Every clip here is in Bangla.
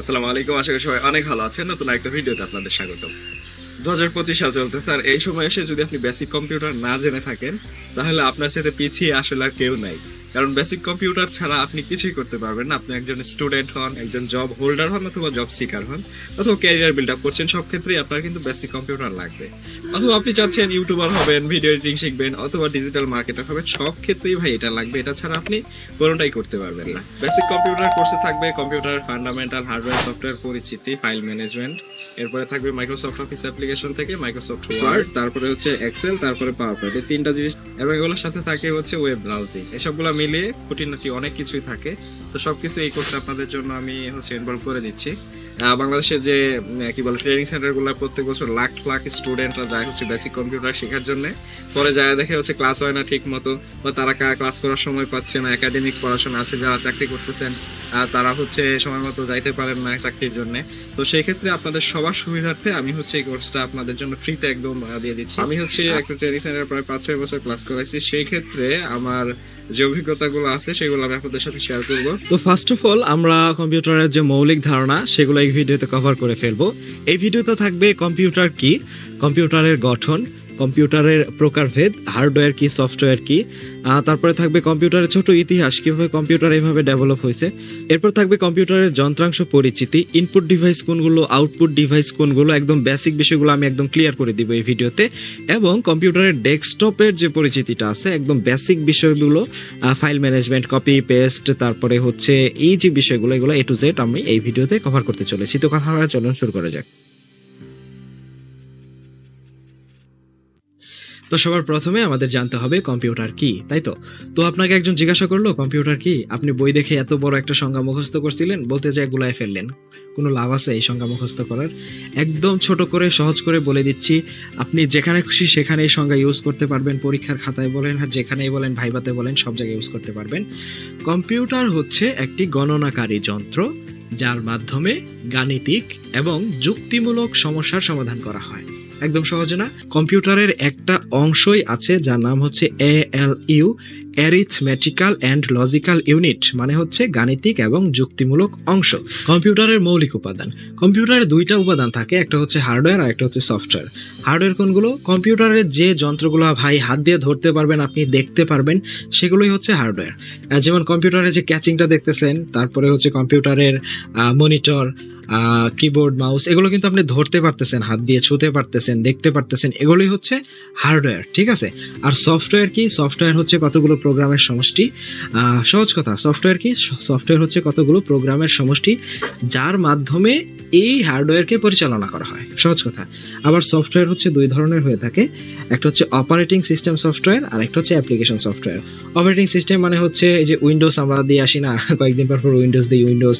আসসালামু আলাইকুম, আশা করি সবাই অনেক ভালো আছেন। নতুন একটা ভিডিওতে আপনাদের স্বাগত দু হাজার পঁচিশ সাল চলতে স্যার এই সময় এসে যদি আপনি বেসিক কম্পিউটার না জেনে থাকেন, তাহলে আপনার সাথে পিছিয়ে আসলে আর কেউ নাই। কারণ বেসিক কম্পিউটার ছাড়া আপনি কিছুই করতে পারবেন না। আপনি একজন স্টুডেন্ট হন, একজন জব হোল্ডার হন অথবা জব সিকার হন, অথবা ক্যারিয়ার বিল্ড আপ করছেন, সব ক্ষেত্রেই আপনার কিন্তু বেসিক কম্পিউটার লাগবে। অথবা আপনি চাচ্ছেন ইউটিউবার হবেন ভিডিও এডিটিং শিখবেন, অথবা ডিজিটাল মার্কেটার হবেন, সব ক্ষেত্রেই ভাই এটা লাগবে। এটা ছাড়া আপনি কোনোটাই করতে পারবেন না। বেসিক কম্পিউটার কোর্সে থাকবে কম্পিউটার ফান্ডামেন্টাল হার্ডওয়্যার সফটওয়্যার পরিচিতি ফাইল ম্যানেজমেন্ট এরপরে থাকবে মাইক্রোসফট অফিস অ্যাপ্লিকেশন থেকে মাইক্রোসফট ওয়ার্ড তারপরে হচ্ছে এক্সেল তারপরে পাওয়ার পয়েন্ট এই তিনটা জিনিস এবং এগুলোর সাথে থাকে হচ্ছে ওয়েব ব্রাউজিং এসবগুলো মিলিয়ে খুঁটিনাটি অনেক কিছুই থাকে। তো সব কিছু এই কোর্সে আপনাদের জন্য আমি হচ্ছে ইনভলভ করে দিচ্ছি। আহ, বাংলাদেশের যে কি বলে ট্রেনিং সেন্টারগুলো প্রত্যেক বছর লাখ লাখ স্টুডেন্টরা যায় হচ্ছে বেসিক কম্পিউটার শেখার জন্য। পরে যায় দেখে হচ্ছে ক্লাস হয় না ঠিক মতো বা তারা ক্লাস করার সময় পাচ্ছে না একাডেমিক পড়াশোনা আছে যারা চাকরি করতেছেন তারা হচ্ছে সময় মতো যাইতে পারেন না চাকরির জন্য। তো সেই ক্ষেত্রে আপনাদের সবার সুবিধার্থে আমি হচ্ছে এই কোর্সটা আপনাদের জন্য ফ্রিতে একদম দিয়ে দিচ্ছি। আমি হচ্ছে একটা ট্রেনিং সেন্টার প্রায় পাঁচ ছয় বছর ক্লাস করাইছি। সেই ক্ষেত্রে আমার যে অভিজ্ঞতাগুলো আছে, সেগুলো আমি আপনাদের সাথে শেয়ার করব। তো ফার্স্ট অফ অল আমরা কম্পিউটারের যে মৌলিক ধারণা, সেগুলো এই ভিডিওতে কভার করে ফেলব। এই ভিডিওতে থাকবে কম্পিউটার কি? কম্পিউটারের গঠন কম্পিউটারের প্রকারভেদ হার্ডওয়্যার কি, সফটওয়্যার কি? তারপরে থাকবে কম্পিউটারের ছোট ইতিহাস, কীভাবে কম্পিউটার এভাবে ডেভেলপ হয়েছে। এরপর থাকবে কম্পিউটারের যন্ত্রাংশ পরিচিতি ইনপুট ডিভাইস কোনগুলো আউটপুট ডিভাইস কোনগুলো, একদম বেসিক বিষয়গুলো আমি একদম ক্লিয়ার করে দিব এই ভিডিওতে। এবং কম্পিউটারের ডেস্কটপের যে পরিচিতিটা আছে, একদম বেসিক বিষয়গুলো ফাইল ম্যানেজমেন্ট কপি পেস্ট তারপরে হচ্ছে এই যে বিষয়গুলো, এগুলো এ টু জেড আমি এই ভিডিওতে কভার করতে চলেছি। তো কথা চলুন শুরু করা যাক। তো সবার প্রথমে আমাদের জানতে হবে কম্পিউটার কি, তাই তো? তো আপনাকে একজন জিজ্ঞাসা করল, কম্পিউটার কি? আপনি বই দেখে এত বড় একটা সংজ্ঞা মুখস্থ করছিলেন, বলতে যায় গুলায় ফেললেন। কোনো লাভ আছে এই সংজ্ঞা মুখস্থ করার? একদম ছোট করে, সহজ করে বলে দিচ্ছি, আপনি যেখানে খুশি সেখানে এই সংজ্ঞা ইউজ করতে পারবেন, পরীক্ষার খাতায় বলেন আর যেখানেই বলেন, ভাইবাতে বলেন, সব জায়গায় ইউজ করতে পারবেন। কম্পিউটার হচ্ছে একটি গণনাকারী যন্ত্র, যার মাধ্যমে গাণিতিক এবং যুক্তিমূলক সমস্যার সমাধান করা হয়। একদম সহজে না। কম্পিউটারের একটা অংশই আছে যার নাম হচ্ছে A L U arithmetical and logical unit মানে হচ্ছে গাণিতিক এবং যুক্তিমূলক অংশ। কম্পিউটারের মৌলিক উপাদান। কম্পিউটারের দুইটা উপাদান থাকে, একটা হচ্ছে হার্ডওয়্যার আর একটা হচ্ছে সফটওয়্যার। হার্ডওয়্যার কোনগুলো? কম্পিউটারের যে যন্ত্রগুলো ভাই হাত দিয়ে ধরতে পারবেন, আপনি দেখতে পারবেন, সেগুলোই হচ্ছে হার্ডওয়্যার। যেমন কম্পিউটারে যে ক্যাচিংটা দেখতেছেন, তারপরে হচ্ছে কম্পিউটারের মনিটর কিবোর্ড, মাউস, এগুলো কিন্তু আপনি ধরতে পারতেছেন, হাত দিয়ে ছুতে পারতেছেন, দেখতে পারতেছেন, এগুলোই হচ্ছে হার্ডওয়্যার, ঠিক আছে? আর সফটওয়্যার কি? সফটওয়্যার হচ্ছে কতগুলো প্রোগ্রামের সমষ্টি। সহজ কথা, সফটওয়্যার কি? সফটওয়্যার হচ্ছে কতগুলো প্রোগ্রামের সমষ্টি, যার মাধ্যমে এই হার্ডওয়্যারকে পরিচালনা করা হয়। সহজ কথা। আবার সফটওয়্যার হচ্ছে দুই ধরনের হয়ে থাকে। একটা হচ্ছে অপারেটিং সিস্টেম সফটওয়্যার আর একটা হচ্ছে অ্যাপ্লিকেশন সফটওয়্যার অপারেটিং সিস্টেম মানে হচ্ছে এই যে উইন্ডোজ আমরা দিয়ে আসি না, কয়েকদিন পর পর উইন্ডোজ দিই উইন্ডোজ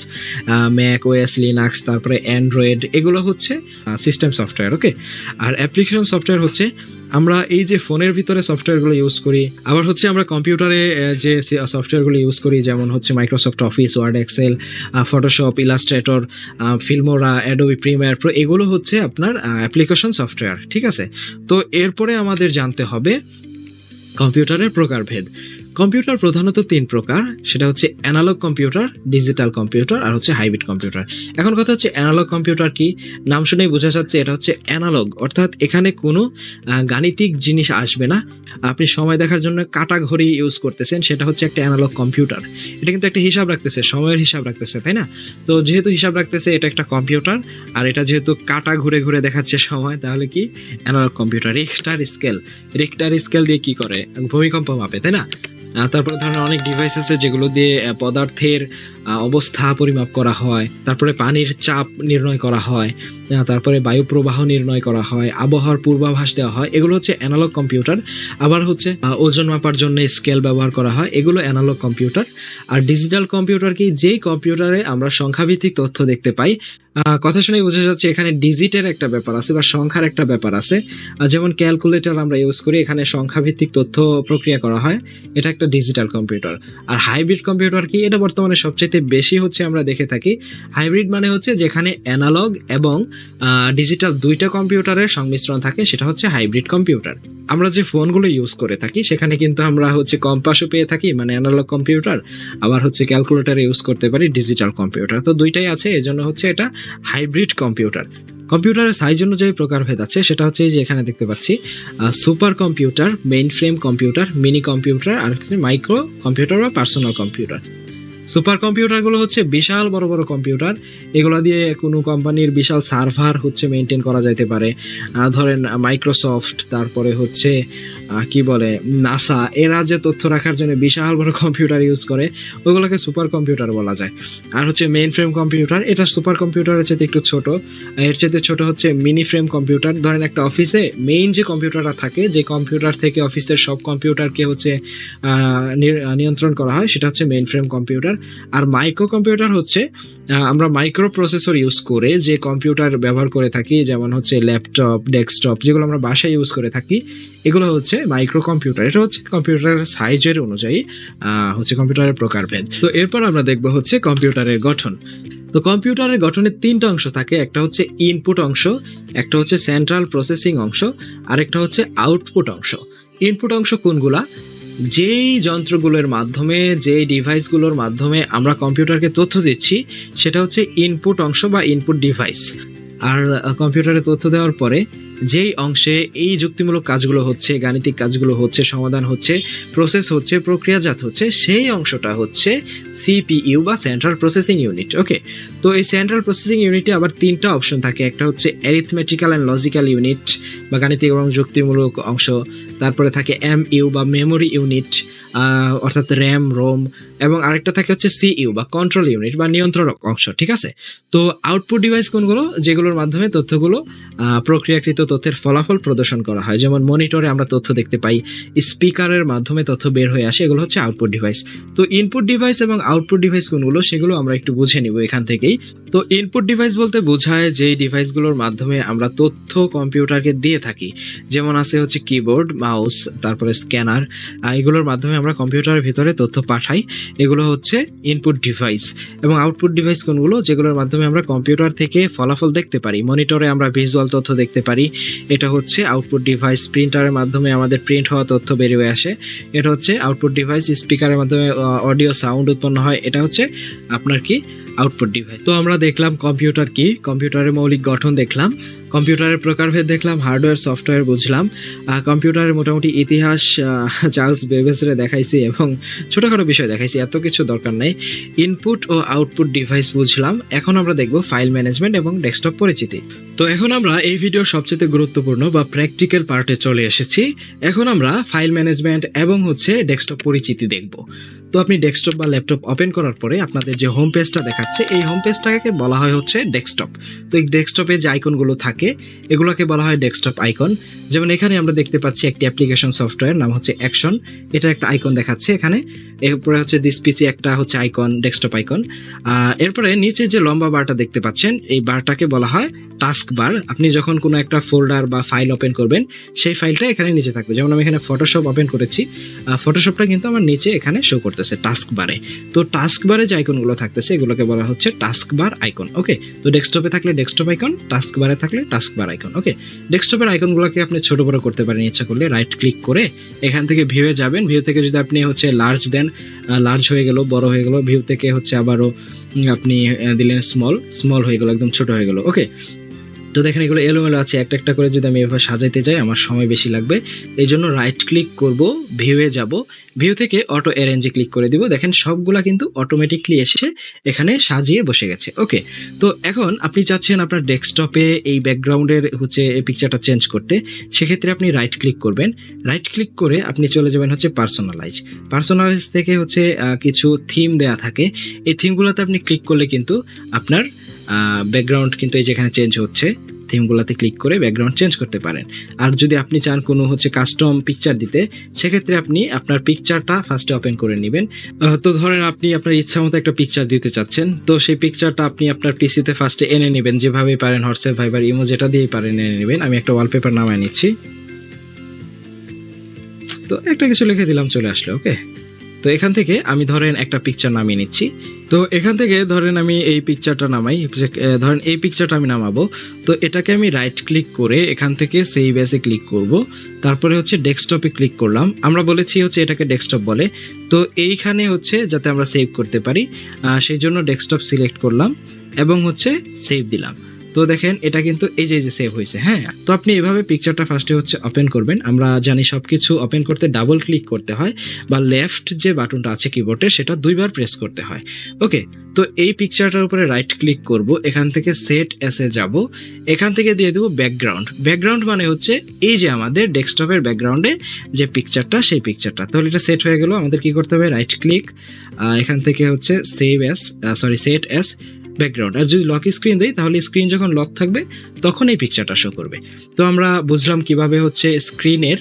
ম্যাক ওএস লিনাক্স তারপরে অ্যান্ড্রয়েড এগুলো হচ্ছে সিস্টেম সফটওয়্যার ওকে আর অ্যাপ্লিকেশন সফটওয়্যার হচ্ছে আমরা এই যে ফোনের ভিতরে সফটওয়্যারগুলো ইউজ করি, আবার হচ্ছে আমরা কম্পিউটারে যে সফটওয়্যারগুলো ইউজ করি, যেমন হচ্ছে Microsoft Office Word Excel Photoshop Illustrator Filmora Adobe Premiere Pro এগুলো হচ্ছে আপনার অ্যাপ্লিকেশন সফটওয়্যার ঠিক আছে? তো এরপরে আমাদের জানতে হবে কম্পিউটারের প্রকারভেদ। কম্পিউটার প্রধানত তিন প্রকার। সেটা হচ্ছে অ্যানালগ কম্পিউটার ডিজিটাল কম্পিউটার আর হচ্ছে হাইব্রিড কম্পিউটার এখন কথা হচ্ছে অ্যানালগ কম্পিউটার কি? নাম শুনেই বোঝা যাচ্ছে এটা হচ্ছে অ্যানালগ অর্থাৎ এখানে কোনো গাণিতিক জিনিস আসবে না। আপনি সময় দেখার জন্য কাটা ঘড়ি ইউজ করতেছেন, সেটা হচ্ছে একটা অ্যানালগ কম্পিউটার এটা কিন্তু একটা হিসাব রাখতেছে, সময়ের হিসাব রাখতেছে, তাই না? তো যেহেতু হিসাব রাখতেছে, এটা একটা কম্পিউটার আর এটা যেহেতু কাটা ঘুরে ঘুরে দেখাচ্ছে সময়, তাহলে কি? Analog computer Richter scale Richter scale দিয়ে কি করে? ভূমিকম্প মাপে, তাই না? তারপরে ধরেন অনেক ডিভাইস আছে যেগুলো দিয়ে পদার্থের অবস্থা পরিমাপ করা হয়, তারপরে পানির চাপ নির্ণয় করা হয় তারপরে বায়ু প্রবাহ নির্ণয় করা হয়, আবহাওয়ার পূর্বাভাস দেওয়া হয়, এগুলো হচ্ছে অ্যানালগ কম্পিউটার আবার হচ্ছে ওজন মাপার জন্য স্কেল ব্যবহার করা হয়, এগুলো অ্যানালগ কম্পিউটার আর ডিজিটাল কম্পিউটার কি, যেই কম্পিউটারে আমরা সংখ্যাভিত্তিক তথ্য দেখতে পাই কথা শুনে বোঝা যাচ্ছে এখানে ডিজিটের একটা ব্যাপার আছে বা সংখ্যার একটা ব্যাপার আছে আর যেমন ক্যালকুলেটর আমরা ইউজ করি, এখানে সংখ্যাভিত্তিক তথ্য প্রক্রিয়া করা হয়, এটা একটা ডিজিটাল কম্পিউটার আর হাইব্রিড কম্পিউটার কি, এটা বর্তমানে সবচেয়ে সবচাইতে বেশি হচ্ছে আমরা দেখে থাকি হাইব্রিড মানে হচ্ছে যেখানে অ্যানালগ এবং ডিজিটাল দুইটা কম্পিউটারের সংমিশ্রণ থাকে, সেটা হচ্ছে হাইব্রিড কম্পিউটার। আমরা যে ফোনগুলো ইউজ করে থাকি, সেখানে কিন্তু আমরা হচ্ছে কম্পাসও পেয়ে থাকি মানে অ্যানালগ কম্পিউটার, আবার হচ্ছে ক্যালকুলেটার ইউজ করতে পারি ডিজিটাল কম্পিউটার। তো দুইটাই আছে, এজন্য হচ্ছে এটা হাইব্রিড কম্পিউটার। কম্পিউটারের সাইজ অনুযায়ী প্রকারভেদ আছে, সেটা হচ্ছে এই যে এখানে দেখতে পাচ্ছি super computer main frame computer, mini computer, আর মাইক্রো কম্পিউটার বা পার্সোনাল কম্পিউটার। সুপার কম্পিউটারগুলো হচ্ছে বিশাল বড় বড় কম্পিউটার। এগুলো দিয়ে কোনো কোম্পানির বিশাল সার্ভার হচ্ছে মেনটেন করা যাইতে পারে। ধরেন মাইক্রোসফট তারপরে হচ্ছে কি বলে নাসা এরা যে তথ্য রাখার জন্য বিশাল বড় কম্পিউটার ইউজ করে ওইগুলোকে সুপার কম্পিউটার বলা যায়। আর হচ্ছে মেইন ফ্রেম কম্পিউটার এটা সুপার কম্পিউটারের চাইতে একটু ছোট। এর চেয়ে ছোট হচ্ছে মিনি ফ্রেম কম্পিউটার ধরেন একটা অফিসে মেইন যে কম্পিউটারটা থাকে, যে কম্পিউটার থেকে অফিসের সব কম্পিউটারকে হচ্ছে নিয়ন্ত্রণ করা হয়, সেটা হচ্ছে মেইন ফ্রেম কম্পিউটার আর মাইক্রো কম্পিউটার হচ্ছে আমরা মাইক্রো প্রসেসর ইউজ করে যে কম্পিউটার ব্যবহার করে থাকি, যেমন হচ্ছে ল্যাপটপ ডেস্কটপ যেগুলো আমরা বাসায় ইউজ করে থাকি, এগুলো হচ্ছে মাইক্রো কম্পিউটার এটা হচ্ছে কম্পিউটারের সাইজের অনুযায়ী হচ্ছে কম্পিউটারের প্রকারভেদ। তো এরপর আমরা দেখব হচ্ছে কম্পিউটারের গঠন। তো কম্পিউটারের গঠনের তিনটা অংশ থাকে, একটা হচ্ছে ইনপুট অংশ, একটা হচ্ছে সেন্ট্রাল প্রসেসিং অংশ আর একটা হচ্ছে আউটপুট অংশ। ইনপুট অংশ কোনগুলা? যেই যন্ত্রগুলোর মাধ্যমে, যেই ডিভাইসগুলোর মাধ্যমে আমরা কম্পিউটারকে তথ্য দিচ্ছি, সেটা হচ্ছে ইনপুট অংশ বা ইনপুট ডিভাইস আর কম্পিউটারে তথ্য দেওয়ার পরে যেই অংশে এই যুক্তিমূলক কাজগুলো হচ্ছে, গাণিতিক কাজগুলো হচ্ছে, সমাধান হচ্ছে প্রসেস হচ্ছে, প্রক্রিয়াজাত হচ্ছে, সেই অংশটা হচ্ছে সিপিইউ বা সেন্ট্রাল প্রসেসিং ইউনিট ওকে তো এই সেন্ট্রাল প্রসেসিং ইউনিটে আবার তিনটা অপশন থাকে। একটা হচ্ছে অ্যারিথমেটিক্যাল অ্যান্ড লজিক্যাল ইউনিট বা গাণিতিক এবং যুক্তিমূলক অংশ। তারপরে থাকে এম ইউ বা মেমোরি ইউনিট অর্থাৎ র্যাম রোম এবং আরেকটা থাকে হচ্ছে সিইউ বা কন্ট্রোল ইউনিট বা নিয়ন্ত্রণ অংশ, ঠিক আছে? তো আউটপুট ডিভাইস কোনগুলো? যেগুলোর মাধ্যমে তথ্যগুলো প্রক্রিয়াকৃত তথ্যের ফলাফল প্রদর্শন করা হয়। যেমন মনিটরে আমরা তথ্য দেখতে পাই স্পিকারের মাধ্যমে তথ্য বের হয়ে আসে, এগুলো হচ্ছে আউটপুট ডিভাইস তো ইনপুট ডিভাইস এবং আউটপুট ডিভাইস কোনগুলো, সেগুলো আমরা একটু বুঝে নিব এখান থেকেই। তো ইনপুট ডিভাইস বলতে বোঝায় যেই ডিভাইসগুলোর মাধ্যমে আমরা তথ্য কম্পিউটারকে দিয়ে থাকি। যেমন আছে হচ্ছে কিবোর্ড মাউস তারপরে স্ক্যানার এগুলোর মাধ্যমে আমরা কম্পিউটারের ভিতরে তথ্য পাঠাই। এগুলো হচ্ছে ইনপুট ডিভাইস এবং আউটপুট ডিভাইস কোনগুলো? যেগুলোর মাধ্যমে আমরা কম্পিউটার থেকে ফলাফল দেখতে পারি। মনিটরে আমরা ভিজুয়াল তথ্য দেখতে পারি। এটা হচ্ছে আউটপুট ডিভাইস প্রিন্টারের মাধ্যমে আমাদের প্রিন্ট হওয়া তথ্য বেরিয়ে আসে। এটা হচ্ছে আউটপুট ডিভাইস স্পিকারের মাধ্যমে অডিও সাউন্ড উৎপন্ন হয়। এটা হচ্ছে আপনার কি? আউটপুট ডিভাইস তো আমরা দেখলাম কম্পিউটার কি? কম্পিউটারের মৌলিক গঠন দেখলাম। কম্পিউটারের প্রকারভেদ দেখলাম, হার্ডওয়্যার, সফটওয়্যার বুঝলাম। কম্পিউটারের মোটামুটি ইতিহাস চার্লস বেবেসরে দেখাইছি এবং ছোটোখাটো বিষয় দেখাইছি, এত কিছু দরকার নাই। ইনপুট ও আউটপুট ডিভাইস বুঝলাম, এখন আমরা দেখব ফাইল ম্যানেজমেন্ট এবং ডেস্কটপ পরিচিতি। তো এখন আমরা এই ভিডিওর সবচেয়ে গুরুত্বপূর্ণ বা প্র্যাকটিক্যাল পার্টে চলে এসেছি। এখন আমরা ফাইল ম্যানেজমেন্ট এবং হচ্ছে ডেস্কটপ পরিচিতি দেখব। তো আপনি ডেস্কটপ বা ল্যাপটপ ওপেন করার পরে আপনাদের যে হোম পেজটা দেখাচ্ছে, এই হোম পেজটাকে বলা হয় হচ্ছে ডেস্কটপ তো এই ডেস্কটপে যে আইকনগুলো থাকে, এগুলোকে বলা হয় ডেস্কটপ আইকন যেমন এখানে আমরা দেখতে পাচ্ছি একটি অ্যাপ্লিকেশন সফটওয়্যার নাম হচ্ছে অ্যাকশন এটা একটা আইকন দেখাচ্ছে এখানে। এরপরে হচ্ছে দিস পিসি একটা হচ্ছে আইকন ডেস্কটপ আইকন এরপরে নিচে যে লম্বা বারটা দেখতে পাচ্ছেন, এই বারটাকে বলা হয় টাস্ক বার আপনি যখন কোনো একটা ফোল্ডার বা ফাইল ওপেন করবেন, সেই ফাইলটা এখানে নিচে থাকবে। যেমন আমি এখানে ফটোশপ ওপেন করেছি ফটোশপটা কিন্তু আমার নিচে এখানে শো করতেছে টাস্ক বারে তো টাস্ক বারে যে আইকনগুলো থাকতেছে, এগুলোকে বলা হচ্ছে টাস্ক বার আইকন ওকে তো ডেস্কটপে থাকলে ডেস্কটপ আইকন টাস্ক বারে থাকলে টাস্ক বার আইকন ওকে ডেস্কটপের আইকনগুলোকে আপনি ছোট বড় করতে পারেন ইচ্ছা করলে রাইট ক্লিক করে এখান থেকে ভিউয়ে যাবেন। ভিউ থেকে যদি আপনি হচ্ছে লার্জ দেন লার্জ হয়ে গেল, বড় হয়ে গেল ভিউ থেকে হচ্ছে আবারও আপনি দিলেন স্মল স্মল হয়ে গেল, একদম ছোট হয়ে গেল ওকে তো দেখেন এগুলো এলোমেলো আছে। একটা একটা করে যদি আমি এভাবে সাজাইতে যাই, আমার সময় বেশি লাগবে। এই জন্য রাইট ক্লিক করব ভিউয়ে যাব। ভিউ থেকে অটো অ্যারেঞ্জে ক্লিক করে দিব। দেখেন সবগুলা কিন্তু অটোমেটিকলি এসে এখানে সাজিয়ে বসে গেছে। ওকে তো এখন আপনি চাচ্ছেন আপনার ডেস্কটপে এই ব্যাকগ্রাউন্ডের হচ্ছে এই পিকচারটা চেঞ্জ করতে। সেক্ষেত্রে আপনি রাইট ক্লিক করবেন। রাইট ক্লিক করে আপনি চলে যাবেন হচ্ছে পার্সোনালাইজ পার্সোনালাইজ থেকে হচ্ছে কিছু থিম দেয়া থাকে। এই থিমগুলোতে আপনি ক্লিক করলে কিন্তু আপনার ব্যাকগ্রাউন্ড কিন্তু এই যেখানে চেঞ্জ হচ্ছে থিমগুলোতে ক্লিক করে ব্যাকগ্রাউন্ড চেঞ্জ করতে পারেন। আর যদি আপনি চান কোনো হচ্ছে কাস্টম পিকচার দিতে, সেক্ষেত্রে আপনি আপনার পিকচারটা ফার্স্টে ওপেন করে নেবেন। তো ধরেন আপনি আপনার ইচ্ছা মতো একটা পিকচার দিতে চাচ্ছেন, তো সেই পিকচারটা আপনি আপনার পিসিতে ফার্স্টে এনে নেবেন। যেভাবে পারেন হোয়াটসঅ্যাপ ভাইবার ইমো যেটা দিয়ে পারেন, এনে নেবেন। আমি একটা ওয়ালপেপার নামায় নিচ্ছি। তো একটা কিছু লিখে দিলাম, চলে আসলো ওকে তো এখান থেকে আমি ধরেন একটা পিকচার নামিয়ে নিচ্ছি। তো এখান থেকে ধরেন আমি এই পিকচারটা নামাই ধরেন এই পিকচারটা আমি নামাবো। তো এটাকে আমি রাইট ক্লিক করে এখান থেকে সেভ অ্যাসে ক্লিক করব। তারপরে হচ্ছে ডেস্কটপে ক্লিক করলাম। আমরা বলেছি হচ্ছে এটাকে ডেস্কটপ বলে। তো এইখানে হচ্ছে যাতে আমরা সেভ করতে পারি সেই জন্য ডেস্কটপ সিলেক্ট করলাম এবং হচ্ছে সেভ দিলাম। তো দেখেন, এটা কিন্তু এই যে সেভ হয়েছে হ্যাঁ? তো আপনি এভাবে পিকচারটা ফার্স্টে হচ্ছে ওপেন করবেন। আমরা জানি সব কিছু ওপেন করতে ডাবল ক্লিক করতে হয় বা লেফট যে বাটনটা আছে কিবোর্ডে সেটা দুইবার প্রেস করতে হয়। ওকে তো এই পিকচারটার উপরে রাইট ক্লিক করব, এখান থেকে সেট এসে যাব, এখান থেকে দিয়ে দেবো ব্যাকগ্রাউন্ড ব্যাকগ্রাউন্ড মানে হচ্ছে এই যে আমাদের ডেস্কটপের ব্যাকগ্রাউন্ডে যে পিকচারটা সেই পিকচারটা তাহলে এটা সেট হয়ে গেল, আমাদের কি করতে হবে? রাইট ক্লিক এখান থেকে হচ্ছে save as sorry set as background আর যদি লক স্ক্রিন দেই, তাহলে স্ক্রিন যখন লক থাকবে, তখন এই পিকচারটা শো করবে। তো আমরা বুঝলাম কীভাবে হচ্ছে স্ক্রিনের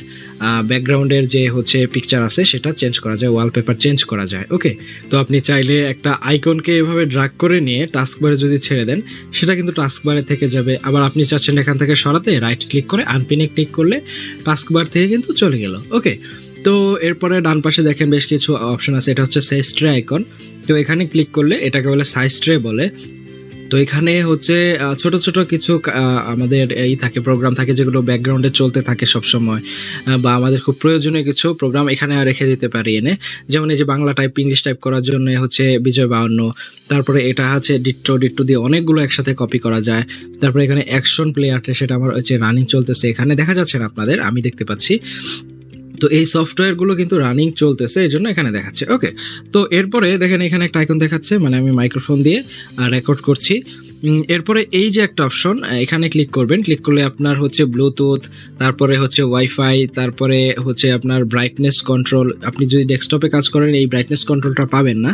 ব্যাকগ্রাউন্ডের যে হচ্ছে পিকচার আছে, সেটা চেঞ্জ করা যায় ওয়ালপেপার চেঞ্জ করা যায় ওকে তো আপনি চাইলে একটা আইকনকে এভাবে ড্রাগ করে নিয়ে টাস্কবারে যদি ছেড়ে দেন, সেটা কিন্তু টাস্কবারে থেকে যাবে। আবার আপনি চাচ্ছেন এখান থেকে সরাতে রাইট ক্লিক করে আনপিনে ক্লিক করলে টাস্কবার থেকে কিন্তু চলে গেল ওকে তো এরপরে ডান পাশে দেখেন বেশ কিছু অপশন আছে। এটা হচ্ছে সাইজ ট্রে আইকন তো এখানে ক্লিক করলে এটাকে বলে সাইজ ট্রে বলে। তো এখানে হচ্ছে ছোট ছোট কিছু আমাদের এই থাকে প্রোগ্রাম থাকে যেগুলো ব্যাকগ্রাউন্ডে চলতে থাকে সব সময় বা আমাদের খুব প্রয়োজনীয় কিছু প্রোগ্রাম এখানে রেখে দিতে পারি এনে। যেমন এই যে বাংলা টাইপ ইংলিশ টাইপ করার জন্য হচ্ছে বিজয় বাউন্ন। তারপরে এটা আছে ডিট্টো ডিট্টো দিয়ে অনেকগুলো একসাথে কপি করা যায়। তারপরে এখানে অ্যাকশন প্লেয়ারটা সেটা আমার হচ্ছে রানিং চলতেছে। এখানে দেখা যাচ্ছে না আপনাদের, আমি দেখতে পাচ্ছি। তো এই সফটওয়্যারগুলো কিন্তু রানিং চলতেছে, এই জন্য এখানে দেখাচ্ছে। ওকে তো এরপরে দেখেন এখানে একটা আইকন দেখাচ্ছে মানে আমি মাইক্রোফোন দিয়ে রেকর্ড করছি। এরপরে এই যে একটা অপশন এখানে ক্লিক করবেন। ক্লিক করলে আপনার হচ্ছে ব্লুটুথ তারপরে হচ্ছে ওয়াইফাই তারপরে হচ্ছে আপনার ব্রাইটনেস কন্ট্রোল আপনি যদি ডেস্কটপে কাজ করেন, এই ব্রাইটনেস কন্ট্রোলটা পাবেন না।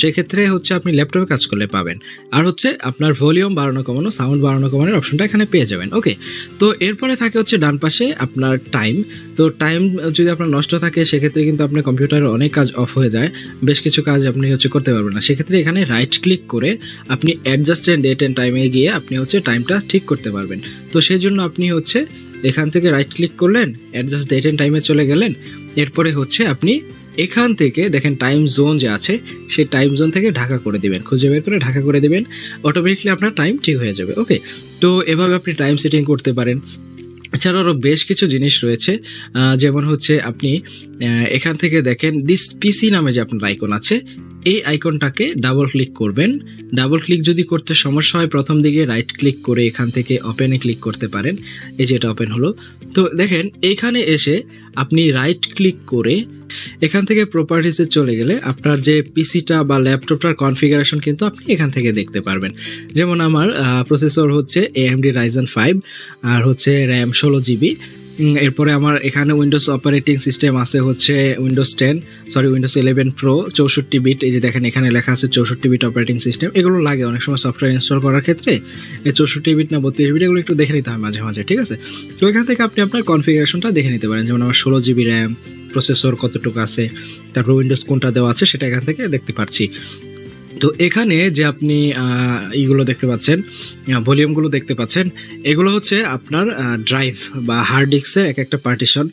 সেক্ষেত্রে হচ্ছে আপনি ল্যাপটপে কাজ করলে পাবেন। আর হচ্ছে আপনার ভলিউম বাড়ানো, কমানো সাউন্ড বাড়ানো, কমানোর অপশনটা এখানে পেয়ে যাবেন। ওকে তো এরপরে থাকে হচ্ছে ডান পাশে আপনার টাইম তো টাইম যদি আপনার নষ্ট থাকে, সেক্ষেত্রে কিন্তু আপনার কম্পিউটারে অনেক কাজ অফ হয়ে যায়। বেশ কিছু কাজ আপনি হচ্ছে করতে পারবেন না। সেক্ষেত্রে এখানে রাইট ক্লিক করে আপনি অ্যাডজাস্টেড ডেট অ্যান্ড টাইমে গিয়ে আপনি হচ্ছে টাইমটা ঠিক করতে পারবেন। তো সেই জন্য আপনি হচ্ছে এখান থেকে রাইট ক্লিক করলেন অ্যাডজাস্ট ডেট অ্যান্ড টাইমে চলে গেলেন। এরপরে হচ্ছে আপনি এখান থেকে দেখেন টাইম জোন যে আছে, সেই টাইম জোন থেকে ঢাকা করে দিবেন। খুঁজে বের করে ঢাকা করে দিবেন। অটোমেটিকলি আপনার টাইম ঠিক হয়ে যাবে। ওকে তো এভাবে আপনি টাইম সেটিং করতে পারেন। এছাড়াও আরও বেশ কিছু জিনিস রয়েছে যেমন হচ্ছে আপনি এখান থেকে দেখেন দিস পিসি নামে যে আপনার আইকন আছে, এই আইকনটাকে ডাবল ক্লিক করবেন। ডাবল ক্লিক যদি করতে সমস্যা হয়, প্রথম দিকে রাইট ক্লিক করে এখান থেকে ওপেনে ক্লিক করতে পারেন। এই যে এটা ওপেন হলো। তো দেখেন, এইখানে এসে আপনি রাইট ক্লিক করে এখান থেকে প্রপার্টিসে চলে গেলে আপনার যে পিসিটা বা ল্যাপটপটার কনফিগারেশন কিন্তু আপনি এখান থেকে দেখতে পারবেন। যেমন আমার প্রসেসর হচ্ছে এএমডি রাইজেন ফাইভ আর হচ্ছে র্যাম ষোলো জিবি এরপরে আমার এখানে উইন্ডোজ অপারেটিং সিস্টেম আছে হচ্ছে Windows ten sorry Windows eleven pro চৌষট্টি বিট এই যে দেখেন এখানে লেখা আছে চৌষট্টি বিট অপারেটিং সিস্টেম এগুলো লাগে অনেক সময় সফটওয়্যার ইনস্টল করার ক্ষেত্রে। এই চৌষট্টি বিট না বত্রিশ বিট এগুলো একটু দেখে নিতে হয় মাঝে মাঝে, ঠিক আছে? তো এখান থেকে আপনি আপনার কনফিগারেশনটা দেখে নিতে পারেন। যেমন আমার ষোলো জিবি র্যাম প্রসেসর কতটুকু আছে, তারপর উইন্ডোজ কোনটা দেওয়া আছে, সেটা এখান থেকে দেখতে পাচ্ছি তো এখানে যে আপনি ইগুলো দেখতে পাচ্ছেন ভলিউমগুলো দেখতে পাচ্ছেন, এগুলো হচ্ছে আপনার ড্রাইভ বা হার্ড ডিস্কের এক একটা পার্টিশন।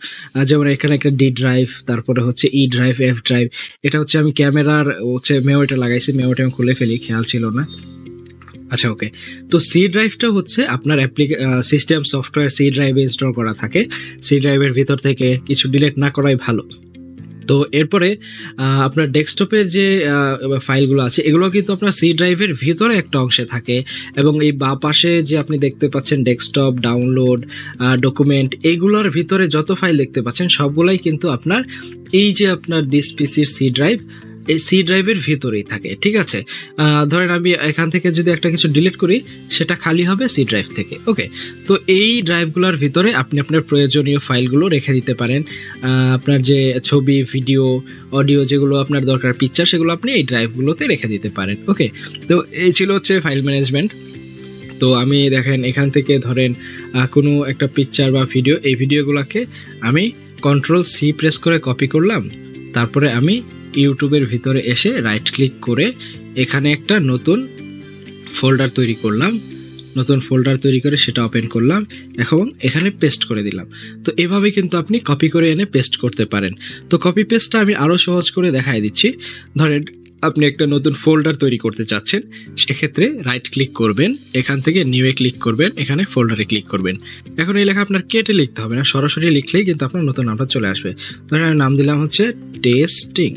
যেমন এখানে একটা ডি ড্রাইভ, তারপরে হচ্ছে ই ড্রাইভ, এফ ড্রাইভ, এটা হচ্ছে আমি ক্যামেরার হচ্ছে মেমোরিটা লাগাইছি মেমোরিটা আমি খুলে ফেলি, খেয়াল ছিল না। আচ্ছা ওকে। তো সি ড্রাইভটা হচ্ছে আপনার অ্যাপ্লিকে সিস্টেম, সফটওয়্যার সি ড্রাইভে ইনস্টল করা থাকে। সি ড্রাইভের ভিতর থেকে কিছু ডিলিট না করাই ভালো। তো এরপরে আপনার ডেস্কটপের যে ফাইলগুলো আছে, এগুলো কিন্তু আপনার সি ড্রাইভের ভিতরে একটা অংশে থাকে এবং এই বা পাশে যে আপনি দেখতে পাচ্ছেন ডেস্কটপ, ডাউনলোড ডকুমেন্ট, এগুলোর ভিতরে যত ফাইল দেখতে পাচ্ছেন, সবগুলাই কিন্তু আপনার এই যে আপনার দিস পিসির সি ড্রাইভ এই সি ড্রাইভের ভিতরেই থাকে, ঠিক আছে? ধরেন আমি এখান থেকে যদি একটা কিছু ডিলিট করি, সেটা খালি হবে সি ড্রাইভ থেকে ওকে তো এই ড্রাইভগুলোর ভিতরে আপনি আপনার প্রয়োজনীয় ফাইলগুলো রেখে দিতে পারেন। আপনার যে ছবি ভিডিও অডিও যেগুলো আপনার দরকার পিকচার সেগুলো আপনি এই ড্রাইভগুলোতে রেখে দিতে পারেন ওকে তো এই ছিল হচ্ছে ফাইল ম্যানেজমেন্ট তো আমি দেখেন, এখান থেকে ধরেন কোনো একটা পিকচার বা ভিডিও এই ভিডিওগুলোকে আমি কন্ট্রোল সি প্রেস করে কপি করলাম। তারপরে আমি ইউটিউবের ভিতরে এসে রাইট ক্লিক করে এখানে একটা নতুন ফোল্ডার তৈরি করলাম। নতুন ফোল্ডার তৈরি করে সেটা ওপেন করলাম। এখন এখানে পেস্ট করে দিলাম। তো এভাবে কিন্তু আপনি কপি করে এনে পেস্ট করতে পারেন। তো কপি পেস্টটা আমি আরও সহজ করে দেখাই দিচ্ছি। ধরেন আপনি একটা নতুন ফোল্ডার তৈরি করতে চাচ্ছেন, সেক্ষেত্রে রাইট ক্লিক করবেন। এখান থেকে নিউয়ে ক্লিক করবেন। এখানে ফোল্ডারে ক্লিক করবেন। এখন এই লেখা আপনার কেটে লিখতে হবে না, সরাসরি লিখলেই কিন্তু আপনার নতুন নামটা চলে আসবে। ধরেন আমি নাম দিলাম হচ্ছে টেস্টিং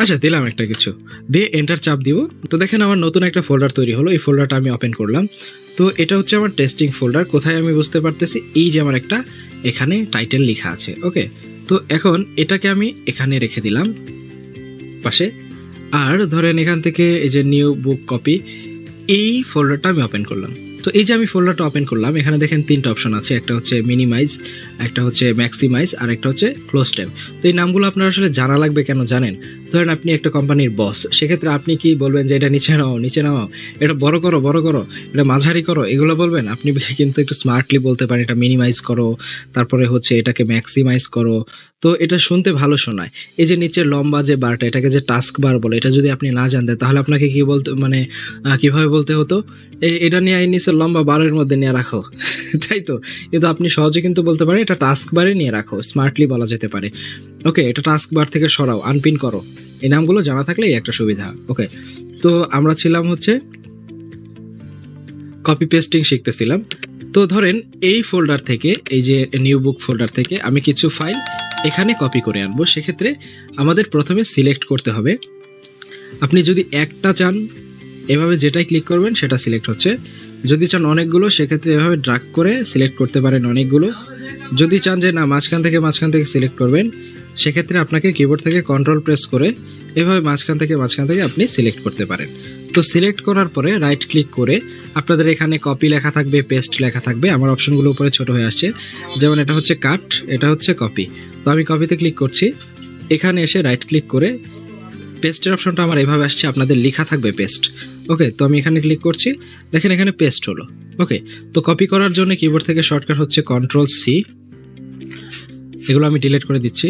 আচ্ছা দিলাম একটা কিছু। দিয়ে এন্টার চাপ দিব। তো দেখেন আমার নতুন একটা ফোল্ডার তৈরি হলো। এই ফোল্ডারটা আমি ওপেন করলাম। তো এটা হচ্ছে আমার টেস্টিং ফোল্ডার কোথায় আমি বুঝতে পারতেছি? এই যে আমার একটা এখানে টাইটেল লেখা আছে ওকে তো এখন এটাকে আমি এখানে রেখে দিলাম পাশে। আর ধরেন এখান থেকে এই যে নিউ বুক কপি এই ফোল্ডারটা আমি ওপেন করলাম। তো এই যে আমি ফোল্ডারটা ওপেন করলাম, এখানে দেখেন তিনটা অপশন আছে, একটা হচ্ছে মিনিমাইজ একটা হচ্ছে ম্যাক্সিমাইজ আর একটা হচ্ছে ক্লোজ ট্যাব তো এই নামগুলো আপনার আসলে জানা লাগবে কেন জানেন? ধরেন আপনি একটা কোম্পানির বস সেক্ষেত্রে আপনি কি বলবেন যে এটা নিচে নাও নিচে নাও, এটা বড় করো বড় করো, এটা মাঝারি করো, এগুলো বলবেন? আপনি কিন্তু একটু স্মার্টলি বলতে পারেন, এটা মিনিমাইজ করো, তারপরে হচ্ছে এটাকে ম্যাক্সিমাইজ করো। তো এটা শুনতে ভালো শোনায়। এই যে নিচে লম্বা যে বারটা, এটাকে যে টাস্ক বার বলে, এটা যদি আপনি না জানতেন, তাহলে আপনাকে কি বলতে মানে কীভাবে বলতে হতো? এটা নিয়ে এই নিচে লম্বা বারের মধ্যে নিয়ে রাখো। তাই তো? কিন্তু আপনি সহজে কিন্তু বলতে পারেন, এটা টাস্ক বারে নিয়ে রাখো। স্মার্টলি বলা যেতে পারে। ওকে এটা টাস্ক বার থেকে সরাও আনপিন করো। এই নামগুলো জানা থাকলে এই একটা সুবিধা। ওকে তো আমরা ছিলাম হচ্ছে কপি পেস্টিং শিখতেছিলাম। তো ধরেন এই ফোল্ডার থেকে, এই যে নিউ বুক ফোল্ডার থেকে আমি কিছু ফাইল এখানে কপি করে আনব। সেক্ষেত্রে আমাদের প্রথমে সিলেক্ট করতে হবে। আপনি যদি একটা চান, এভাবে যেটাই ক্লিক করবেন, সেটা সিলেক্ট হচ্ছে। যদি চান অনেকগুলো, সেক্ষেত্রে এভাবে ড্রাগ করে সিলেক্ট করতে পারেন অনেকগুলো। যদি চান যে না, মাঝখান থেকে মাঝখান থেকে সিলেক্ট করবেন, সেক্ষেত্রে আপনাকে কিবোর্ড থেকে কন্ট্রোল প্রেস করে এভাবে মাঝখান থেকে মাঝখান থেকে আপনি সিলেক্ট করতে পারেন। তো সিলেক্ট করার পরে রাইট ক্লিক করে আপনাদের এখানে কপি লেখা থাকবে পেস্ট লেখা থাকবে। আমার অপশনগুলো উপরে ছোট হয়ে আসছে। যেমন এটা হচ্ছে কাট এটা হচ্ছে কপি তো আমি কপিতে ক্লিক করছি। এখানে এসে রাইট ক্লিক করে পেস্টের অপশনটা আমার এভাবে আসছে, আপনাদের লেখা থাকবে পেস্ট। ওকে, তো আমি এখানে ক্লিক করছি। দেখেন এখানে পেস্ট হলো। ওকে, তো কপি করার জন্য কিবোর্ড থেকে শর্টকাট হচ্ছে কন্ট্রোল সি এগুলো আমি ডিলিট করে দিচ্ছি।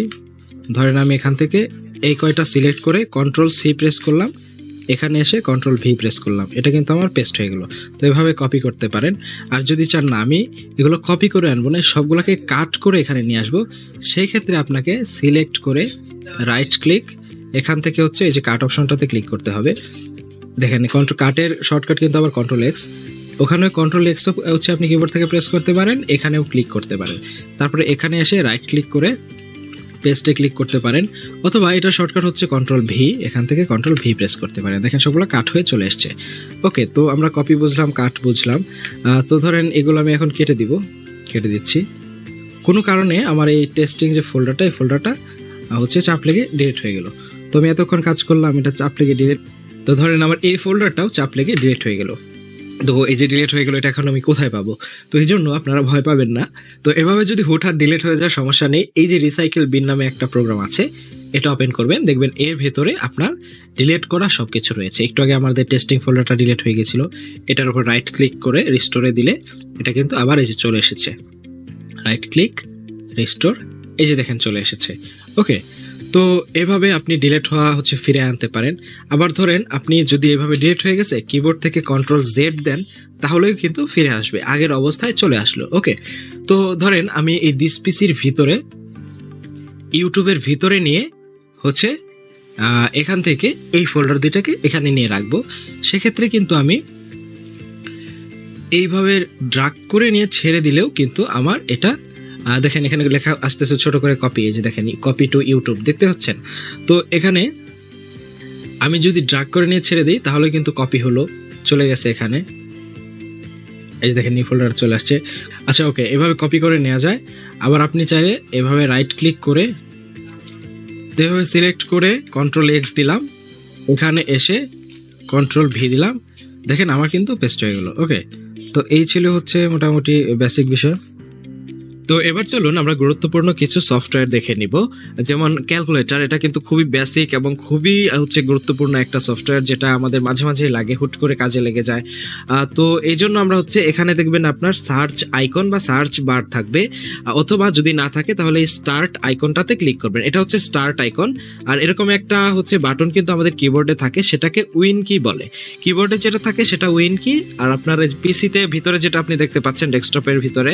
ধরেন আমি এখান থেকে এই কয়টা সিলেক্ট করে কন্ট্রোল সি প্রেস করলাম। এখানে এসে কন্ট্রোল ভি প্রেস করলাম। এটা কিন্তু আমার পেস্ট হয়ে গেলো। তো এভাবে কপি করতে পারেন। আর যদি চান না, আমি এগুলো কপি করে আনব না, সবগুলোকে কাট করে এখানে নিয়ে আসব। সেই ক্ষেত্রে আপনাকে সিলেক্ট করে রাইট ক্লিক এখান থেকে হচ্ছে এই যে কাট অপশনটাতে ক্লিক করতে হবে। দেখেন কন্ট্রোল কাটের শর্টকাট কিন্তু আবার কন্ট্রোল এক্স ওখানে কন্ট্রোল এক্স হচ্ছে আপনি কিবোর্ড থেকে প্রেস করতে পারেন, এখানেও ক্লিক করতে পারেন। তারপরে এখানে এসে রাইট ক্লিক করে পেস্টে ক্লিক করতে পারেন। অথবা এটা শর্টকাট হচ্ছে কন্ট্রোল ভি এখান থেকে কন্ট্রোল ভি প্রেস করতে পারেন। দেখেন, সবগুলো কাট হয়ে চলে এসছে। ওকে তো আমরা কপি বুঝলাম কাট বুঝলাম। তো ধরেন এগুলো আমি এখন কেটে দিব, কেটে দিচ্ছি। কোনো কারণে আমার এই টেস্টিং যে ফোল্ডারটা এই ফোল্ডারটা হচ্ছে চাপ লেগে ডিলিট হয়ে গেল। তো আমি এতক্ষণ কাজ করলাম, এটা চাপ লেগে ডিলেট তো ধরেন আমার এই ফোল্ডারটাও চাপ লেগে ডিলেট হয়ে গেল। তো এই যে ডিলেট হয়ে গেলো, এটা এখন আমি কোথায় পাবো? তো এই জন্য আপনারা ভয় পাবেন না। তো এভাবে যদি হুটহাট ডিলেট হয়ে যায়, সমস্যা নেই। এই যে রিসাইকেল বিন নামে একটা প্রোগ্রাম আছে, এটা ওপেন করবেন। দেখবেন এর ভেতরে আপনার ডিলেট করা সব কিছু রয়েছে। একটু আগে আমাদের টেস্টিং ফোল্ডারটা ডিলেট হয়ে গেছিল। এটার উপর রাইট ক্লিক করে রিস্টোরে দিলে এটা কিন্তু আবার এই যে চলে এসেছে। রাইট ক্লিক রিস্টোর এই যে দেখেন চলে এসেছে। ওকে তো এভাবে আপনি ডিলেট হওয়া হচ্ছে ফিরে আনতে পারেন। আবার ধরেন, আপনি যদি এভাবে ডিলেট হয়ে গেছে কিবোর্ড থেকে কন্ট্রোল জেড দেন, তাহলেও কিন্তু ফিরে আসবে। আগের অবস্থায় চলে আসলো ওকে তো ধরেন, আমি এই দিস পিসির ভিতরে ইউটিউবের ভিতরে নিয়ে হচ্ছে এখান থেকে এই ফোল্ডার দুইটাকে এখানে নিয়ে রাখব। সেক্ষেত্রে কিন্তু আমি এইভাবে ড্রাগ করে নিয়ে ছেড়ে দিলেও কিন্তু আমার এটা দেখেন, এখানে লেখা আসতেছে ছোট করে কপি এই যে দেখেন কপি টু ইউটিউব দেখতে পাচ্ছেন? তো এখানে আমি যদি ড্রাগ করে নিয়ে ছেড়ে দিই, তাহলে কিন্তু কপি হলো, চলে গেছে এখানে। এই যে দেখেন নিউ ফোল্ডার চলে আসছে। আচ্ছা ওকে এভাবে কপি করে নেওয়া যায়। আবার আপনি চাইলে এভাবে রাইট ক্লিক করে, এভাবে সিলেক্ট করে কন্ট্রোল এক্স দিলাম। এখানে এসে কন্ট্রোল ভি দিলাম। দেখেন, আমার কিন্তু পেস্ট হয়ে গেল ওকে তো এই ছিল হচ্ছে মোটামুটি বেসিক বিষয়। তো এবার চলুন আমরা গুরুত্বপূর্ণ কিছু সফটওয়্যার দেখে নিব। যেমন ক্যালকুলেটর এটা কিন্তু খুবই বেসিক এবং খুবই হচ্ছে গুরুত্বপূর্ণ একটা সফটওয়্যার যেটা আমাদের মাঝে মাঝে লাগে, হুট করে কাজে লেগে যায়। তো এই জন্য আমরা হচ্ছে এখানে দেখবেন আপনার সার্চ আইকন বা সার্চ বার থাকবে। অথবা যদি না থাকে তাহলে স্টার্ট আইকনটাতে ক্লিক করবেন। এটা হচ্ছে স্টার্ট আইকন আর এরকম একটা হচ্ছে বাটন কিন্তু আমাদের কিবোর্ডে থাকে, সেটাকে উইন কি বলে। কিবোর্ডে যেটা থাকে সেটা উইন কি আর আপনার পিসিতে ভিতরে যেটা আপনি দেখতে পাচ্ছেন ডেস্কটপের ভিতরে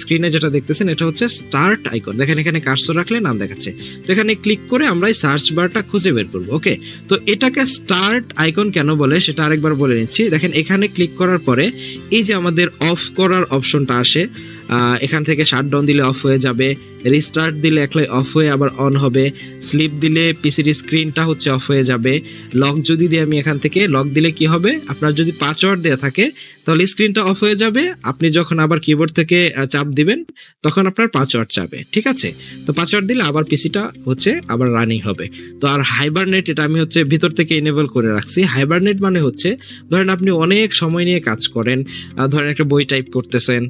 স্ক্রিনে যেটা দেখতেছেন, এটা হচ্ছে স্টার্ট আইকন দেখেন, এখানে কার্সর রাখলে নাম দেখাচ্ছে। তো এখানে ক্লিক করে আমরা এই সার্চ বারটা খুঁজে বের করব ওকে তো এটাকে স্টার্ট আইকন কেন বলে, সেটা আরেকবার বলে নিচ্ছি। দেখেন, এখানে ক্লিক করার পরে এই যে আমাদের অফ করার অপশনটা আসে এখান থেকে শাট ডাউন দিলে অফ হয়ে যাবে রিস্টার্ট দিলে একলাই অফ হয়ে আবার অন হবে স্লিপ দিলে পিসির স্ক্রিনটা হচ্ছে অফ হয়ে যাবে লক যদি দিই আমি এখান থেকে লক দিলে কি হবে? আপনার যদি পাসওয়ার্ড দেওয়া থাকে, তাহলে স্ক্রিনটা অফ হয়ে যাবে, আপনি যখন আবার কিবোর্ড থেকে চাপ দিবেন, তখন আপনার পাসওয়ার্ড চাবে, ঠিক আছে? তো পাসওয়ার্ড দিলে আবার পিসিটা হচ্ছে আবার রানিং হবে। তো আর হাইবারনেট এটা আমি হচ্ছে ভিতর থেকে এনেবল করে রাখছি। হাইবারনেট মানে হচ্ছে, ধরেন আপনি অনেক সময় নিয়ে কাজ করেন ধরেন একটা বই টাইপ করতেছেন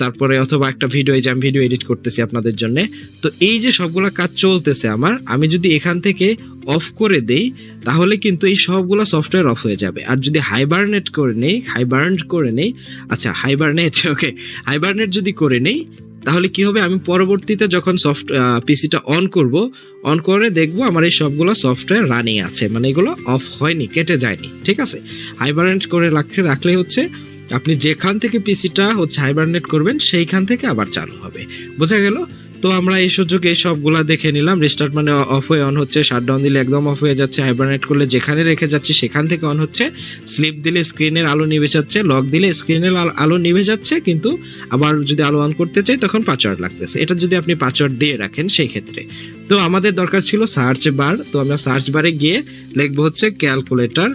তারপরে অথবা একটা ভিডিও এই যে আমি ভিডিও এডিট করতেছি আপনাদের জন্য। তো এই যে সবগুলো কাজ চলতেছে আমার, আমি যদি এখান থেকে অফ করে দেই, তাহলে কিন্তু এই সবগুলো সফটওয়্যার অফ হয়ে যাবে। আর যদি হাইবারনেট করে নেই হাইবার্ন করে নেই আচ্ছা হাইবারনেট ওকে হাইবারনেট যদি করে নেই, তাহলে কি হবে? আমি পরবর্তীতে যখন সফট পিসিটা অন করব অন করে দেখব আমার এই সবগুলো সফটওয়্যার রানিং আছে। মানে এগুলো অফ হয়নি, কেটে যায়নি, ঠিক আছে? হাইবারনেট করে রাখলে রাখলে হচ্ছে আপনি যেখান থেকে পিসিটা হচ্ছে হাইবারনেট করবেন, সেইখান থেকে আবার চালু হবে। বোঝা গেল? তো আমরা এই সুযোগে এই সবগুলা দেখে নিলাম। রিস্টার্ট মানে অফ হয়ে অন হচ্ছে শাটডাউন দিলে একদম অফ হয়ে যাচ্ছে হাইবারনেট করলে যেখানে রেখে যাচ্ছে সেখান থেকে অন হচ্ছে। স্লিপ দিলে স্ক্রিনের আলো নিভে যাচ্ছে লক দিলে স্ক্রিনের আলো নিভে যাচ্ছে, কিন্তু আবার যদি আলো অন করতে চাই, তখন পাসওয়ার্ড লাগতেছে। এটা যদি আপনি পাসওয়ার্ড দিয়ে রাখেন, সেই ক্ষেত্রে। তো আমাদের দরকার ছিল সার্চ বার তো আমরা সার্চ বারে গিয়ে লিখব হচ্ছে ক্যালকুলেটর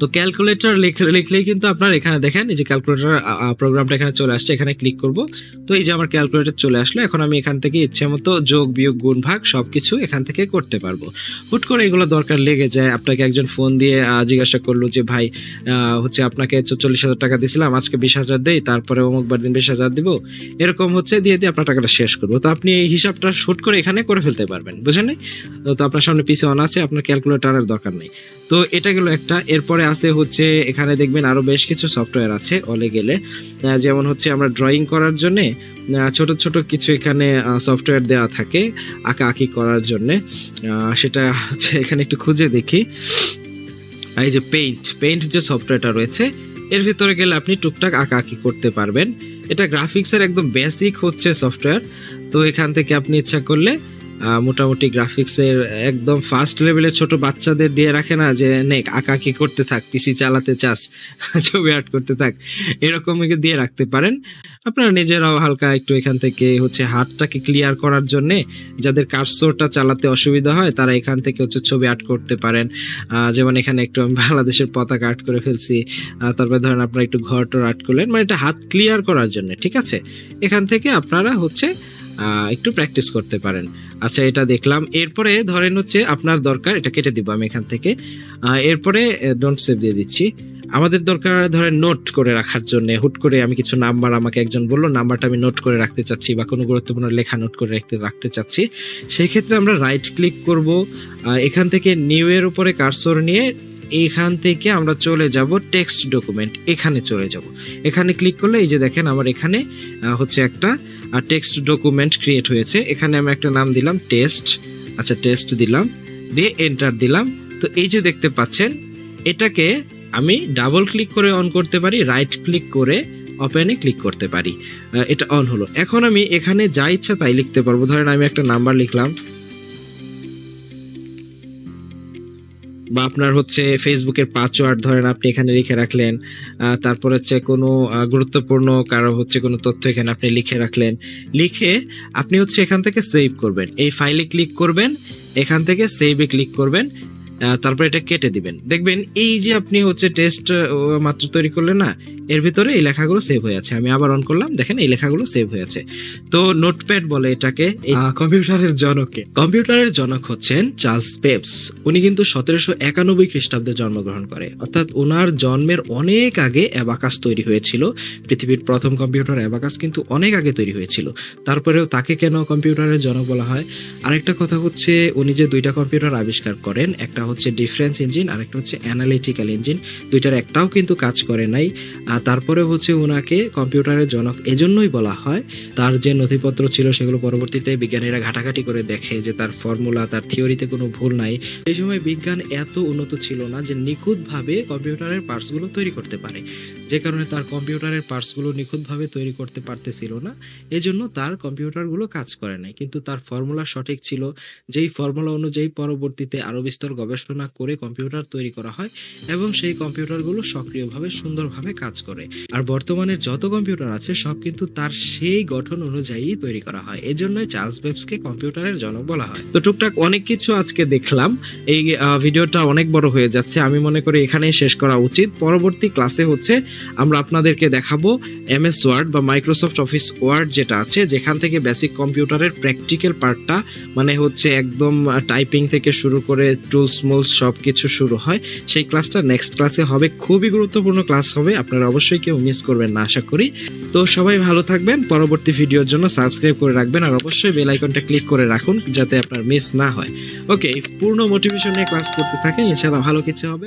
তো ক্যালকুলেটর লিখলেই কিন্তু আপনার এখানে দেখেন, এই যে ক্যালকুলেটর প্রোগ্রামটা এখানে চলে আসছে, এখানে ক্লিক করব। তো এই যে আমার ক্যালকুলেটর চলে আসলো, এখন আমি এখান থেকে ইচ্ছে মতো যোগ, বিয়োগ, গুণ, ভাগ সবকিছু এখান থেকে করতে পারব। হুট করে এগুলো দরকার লেগে যায়, আপনাকে একজন ফোন দিয়ে জিজ্ঞাসা করল যে, ভাই হচ্ছে আপনাকে চল্লিশ হাজার টাকা দিয়েছিলাম আজকে বিশ হাজার দেই, তারপরে অমুকবার দিন বিশ হাজার দিব। এরকম হচ্ছে, দিয়ে দিয়ে আপনার টাকাটা শেষ করব। তো আপনি এই হিসাবটা হুট করে এখানে করে ফেলতে পারবেন, বুঝেন তো আপনার সামনে পিসি অন আছে, আপনার ক্যালকুলেটরের দরকার নেই। তো এটা গেল একটা। এরপরে আছে হচ্ছে, এখানে দেখবেন আরও বেশ কিছু সফটওয়্যার আছে, অলে গেলে। যেমন হচ্ছে আমরা ড্রয়িং করার জন্য ছোট ছোট কিছু এখানে সফটওয়্যার দেওয়া থাকে আঁকা আঁকি করার জন্য। সেটা হচ্ছে এখানে একটু খুঁজে দেখি। এই যে পেইন্ট পেইন্ট যে সফটওয়্যারটা রয়েছে, এর ভিতরে গেলে আপনি টুকটাক আঁকা আঁকি করতে পারবেন। এটা গ্রাফিক্সের একদম বেসিক হচ্ছে সফটওয়্যার তো এখান থেকে আপনি ইচ্ছা করলে মোটামুটি গ্রাফিক্সের একদম ফার্স্ট লেভেলের ছোট বাচ্চাদের দিয়ে রাখে না যে নেক আঁকা কি করতে থাক? পিসি চালাতে চাস? ছবি আর্ট করতে থাক? এরকম দিয়ে রাখতে পারেন। আপনারা নিজেরাও হালকা একটু এখান থেকে হচ্ছে হাতটাকে ক্লিয়ার করার জন্য যাদের কার্সরটা চালাতে অসুবিধা হয়, তারা এখান থেকে হচ্ছে ছবি আর্ট করতে পারেন। যেমন এখানে একটু আমি বাংলাদেশের পতাকা আর্ট করে ফেলছি। তারপরে ধরেন আপনারা একটু ঘরটর আর্ট করলেন। মানে এটা হাত ক্লিয়ার করার জন্য, ঠিক আছে? এখান থেকে আপনারা হচ্ছে একটু প্র্যাকটিস করতে পারেন। আচ্ছা এটা দেখলাম। এরপরে ধরেন হচ্ছে আপনার দরকার, এটা কেটে দিব আমি এখান থেকে। এরপরে ডোন্ট সেভ দিয়ে দিচ্ছি। আমাদের দরকার ধরেন নোট করে রাখার জন্য, হুট করে আমি কিছু নাম্বার আমাকে একজন বলল নাম্বারটা আমি নোট করে রাখতে চাচ্ছি বা কোনো গুরুত্বপূর্ণ লেখা নোট করে রাখতে রাখতে চাচ্ছি। সেই ক্ষেত্রে আমরা রাইট ক্লিক করব। এখান থেকে নিউ এর উপরে কারসর নিয়ে এখান থেকে আমরা চলে যাব টেক্সট ডকুমেন্ট এখানে চলে যাব। এখানে ক্লিক করলে এই যে দেখেন আমার এখানে হচ্ছে একটা টেক্সট ডকুমেন্ট ক্রিয়েট হয়েছে। এখানে আমি একটা নাম দিলাম টেস্ট আচ্ছা টেস্ট দিলাম, দিয়ে এন্টার দিলাম। তো এই যে দেখতে পাচ্ছেন, এটাকে আমি ডাবল ক্লিক করে অন করতে পারি রাইট ক্লিক করে ওপেনে ক্লিক করতে পারি। এটা অন হলো। এখন আমি এখানে যা ইচ্ছা তাই লিখতে পারব। ধরেন আমি একটা নাম্বার লিখলাম বা আপনার হচ্ছে ফেসবুকের পাসওয়ার্ড ধরেন আপনি এখানে লিখে রাখলেন তারপর হচ্ছে কোনো গুরুত্বপূর্ণ কারও হচ্ছে কোনো তথ্য এখানে আপনি লিখে রাখলেন, লিখে আপনি হচ্ছে এখান থেকে সেভ করবেন। এই ফাইলে ক্লিক করবেন, এখান থেকে সেভে ক্লিক করবেন তারপর এটা কেটে দিবেন। দেখবেন এই যে আপনি হচ্ছে টেস্ট মাত্র তৈরি করলেন না এর ভিতরে এই লেখাগুলো সেভ হয়ে আছে। আমি আবার অন করলাম দেখেন এই লেখাগুলো সেভ হয়ে আছে। তো নোটপ্যাড বলে এটাকে কম্পিউটারের জনককে। কম্পিউটারের জনক হচ্ছেন চার্লস পেপস। উনি কিন্তু সতেরোশো একানব্বই খ্রিস্টাব্দে জন্মগ্রহণ করে। অর্থাৎ ওনার জন্মের অনেক আগে অ্যাবাকাস তৈরি হয়েছিল। পৃথিবীর প্রথম কম্পিউটার অ্যাবাকাস কিন্তু অনেক আগে তৈরি হয়েছিল। তারপরেও তাকে কেন কম্পিউটারের জনক বলা হয়? আরেকটা কথা হচ্ছে উনি যে দুইটা কম্পিউটার আবিষ্কার করেন একটা হচ্ছে ডিফারেন্স ইঞ্জিন আর একটা হচ্ছে অ্যানালিটিক্যাল ইঞ্জিন দুইটার একটাও কিন্তু কাজ করে নাই। আর তারপরে হচ্ছে ওনাকে কম্পিউটারের জনক এজন্যই বলা হয়। তার যে নথিপত্র ছিল সেগুলো পরবর্তীতে বিজ্ঞানীরা ঘাটাঘাটি করে দেখে যে তার ফর্মুলা তার থিওরিতে কোনো ভুল নাই। সেই সময় বিজ্ঞান এত উন্নত ছিল না যে নিখুঁতভাবে কম্পিউটারের পার্টসগুলো তৈরি করতে পারে। যে কারণে তার কম্পিউটারের পার্টসগুলো নিখুঁতভাবে তৈরি করতে পারতেছিল না। এজন্য তার কম্পিউটারগুলো কাজ করে নাই। কিন্তু তার ফর্মুলা সঠিক ছিল। যেই ফর্মুলা অনুযায়ী পরবর্তীতে আরও বিস্তর গবেষণা করে কম্পিউটার তৈরি করা হয় এবং সেই কম্পিউটারগুলো সক্রিয়ভাবে, সুন্দরভাবে কাজ করে। আর বর্তমানে যত কম্পিউটার আছে, সব কিন্তু তার সেই গঠন অনুযায়ী তৈরি করা হয়। এজন্যই চার্লস বেবসকে কম্পিউটারের জনক বলা হয়। তো টুকটাক অনেক কিছু আজকে দেখলাম। এই ভিডিওটা অনেক বড় হয়ে যাচ্ছে। আমি মনে করি এখানেই শেষ করা উচিত। পরবর্তী ক্লাসে হচ্ছে আমরা আপনাদেরকে দেখাবো এম এস ওয়ার্ড বা মাইক্রোসফট অফিস ওয়ার্ড যেটা আছে, যেখান থেকে বেসিক কম্পিউটারের প্র্যাকটিক্যাল পার্টটা মানে হচ্ছে একদম টাইপিং থেকে শুরু করে টুলস মুলস সব কিছু শুরু হয়, সেই ক্লাসটা নেক্সট ক্লাসে হবে। খুবই গুরুত্বপূর্ণ ক্লাস হবে, আপনারা অবশ্যই কেউ মিস করবেন না, আশা করি। তো সবাই ভালো থাকবেন, পরবর্তী ভিডিওর জন্য সাবস্ক্রাইব করে রাখবেন, আর অবশ্যই বেল আইকনটা ক্লিক করে রাখুন, যাতে আপনার মিস না হয়। ওকে পূর্ণ মোটিভেশন নিয়ে ক্লাস করতে থাকেন এছাড়া ভালো কিছু হবে।